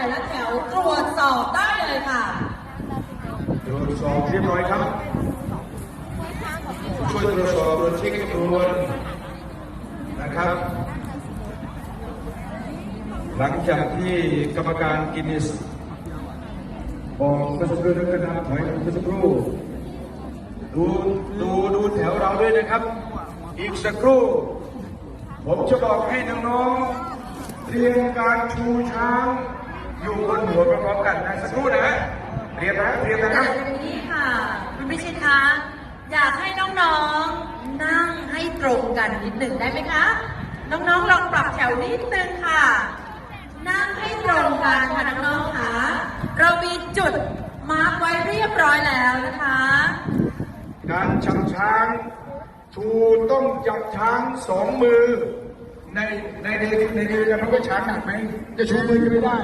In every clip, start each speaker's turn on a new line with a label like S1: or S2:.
S1: แต่ละแถวตรวจสอบได้เลยค่ะ
S2: ตรวจสอบเรียบร้อยครับ ช่วยตรวจสอบตรวจเช็คจำนวนนะครับ หลังจากที่กรรมการกินิสบอกเมื่อสักครู่นั้นก็นำถอยเมื่อสักครู่ดูดูดูแถวเราด้วยนะครับ อีกสักครู่ ผมจะบอกให้น้องๆเรียนการชูช้าง อยู่บนหัวพร้อมๆกันนะสักครู่นะเรียนนะเรียนนะครับ
S1: อย่างนี้ค่ะคุณพิชิตคะอยากให้น้องๆนั่งให้ตรงกันนิดหนึ่งได้ไหมคะ น้องๆลองปรับแถวนิดนึงค่ะ นั่งให้ตรงกันค่ะน้องๆค่ะเรามีจุดมาร์กไว้เรียบร้อยแล้วนะคะ
S2: การชักช้าง ชูต้องจับช้างสองมือ ในในในในเรือกันเพราะว่าช้างหนักไหมจะชูมือจะไม่ได้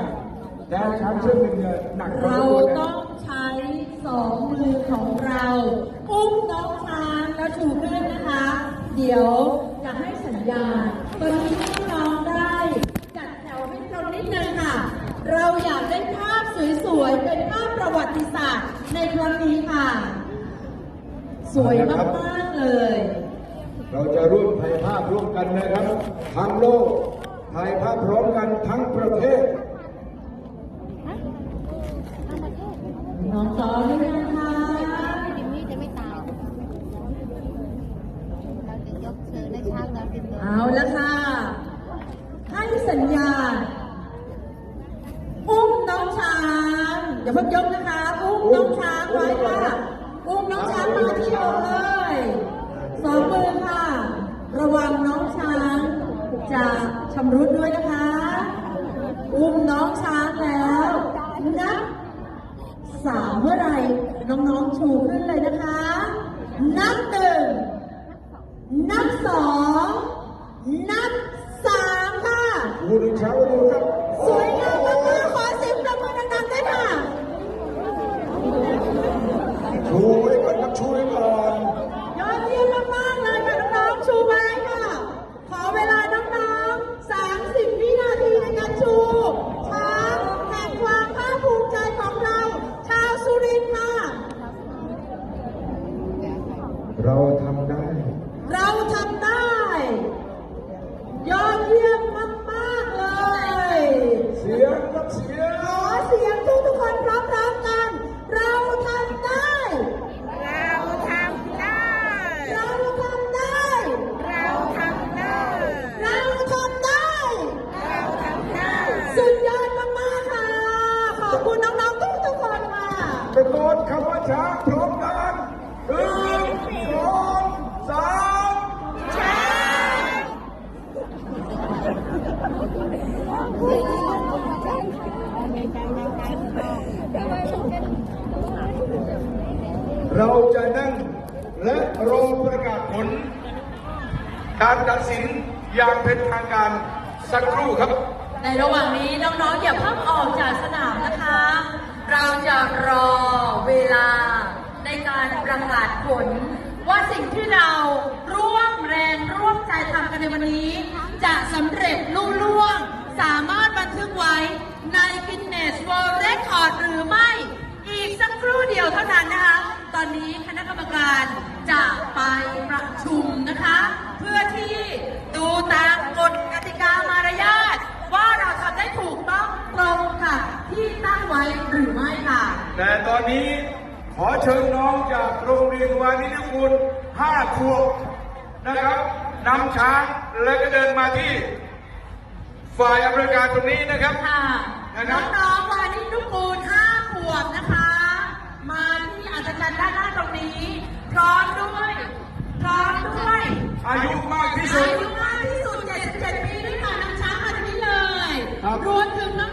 S2: แล้วช้างเชือกหนึ่งเนี่ยหนักพอ
S1: เรา
S2: มควรนะ
S1: ต้องใช้สองมือของเราอุ้มน้องช้างแล้วชูขึ้นนะคะ เดี๋ยวจะให้สัญญาณตอนนี้ให้น้องได้จัดแถวให้ตรงนิดนึงค่ะ เราอยากได้ภาพสวยๆ เป็นภาพประวัติศาสตร์ในครั้งนี้ค่ะ สวยมากๆเลย
S2: เราจะร่วมถ่ายภาพร่วมกันนะครับ ทั้งโลกถ่ายภาพพร้อมกันทั้งประเทศ
S1: น้องต่อด้วยนะคะ
S3: ดิมมี่จะไม่ตาย เราจะยกเชิญให้ช้าง เราเป็นตัว
S1: เอาละค่ะ ให้สัญญาณอุ้มน้องช้างอย่าเพิ่งยกนะคะ อุ้มน้องช้างไว้ค่ะอุ้มน้องช้างมาที่อกเลยสองมือค่ะ ระวังน้องช้างจะชำรุดด้วยนะคะ อุ้มน้องช้างแล้วนับสามเมื่อไรน้องๆชูขึ้นเลยนะคะ นับหนึ่งนับสอง นับสามค่ะ
S2: ดูดูเช้าดูครับ
S1: สวยงามมากๆขอเสียงประมือดังๆด้วยค่ะ
S2: ชูไว้ก่อนครับชูไว้ก่อน
S1: ยอดเยี่ยมมากๆเลยค่ะน้องๆชูไว้ค่ะ ขอเวลาน้องๆ30วินาทีในการชูช้างแห่งความภาคภูมิใจของเรา ชาวสุรินทร์ค่ะ
S2: เราทำได้
S1: เราำ
S2: ว่าช้างพร้อมกันหนึ่งสองสามเราจะนั่งและรอประกาศผล การตัดสินอย่างเป็นทางการสักครู่ครับ
S1: ในระหว่างนี้น้องๆอย่าเพิ่งออกจากสนามนะคะ เราจะรอเวลาในการประกาศผล ว่าสิ่งที่เราร่วมแรงร่วมใจทำกันในวันนี้ จะสำเร็จลุล่วง สามารถบันทึกไว้ใน Guinness World Record หรือไม่ อีกสักครู่เดียวเท่านั้นนะคะ ตอนนี้คณะกรรมการจะไป ว้หรือไม่ค่ะ
S2: แต่ตอนนี้ขอเชิญน้องจากโรงเรียนวานิชคุณห้าขวบนะครับนำช้างและก็เดินมาที่ ฝ่ายอเมริการตรงนี้นะครับ
S1: ค่ะ
S2: นะครับ
S1: น้องวานิชกูลห้าขวบนะคะ มาที่อาจารย์ด้านหน้าตรงนี้ พร้อมด้วยพร้อมด้วย
S2: อายุมากที่สุด
S1: อายุมากที่สุ
S2: ด77ปีด้ว
S1: ยค่ะนำช้างมาที่นี้เลย รวมถึงน้อง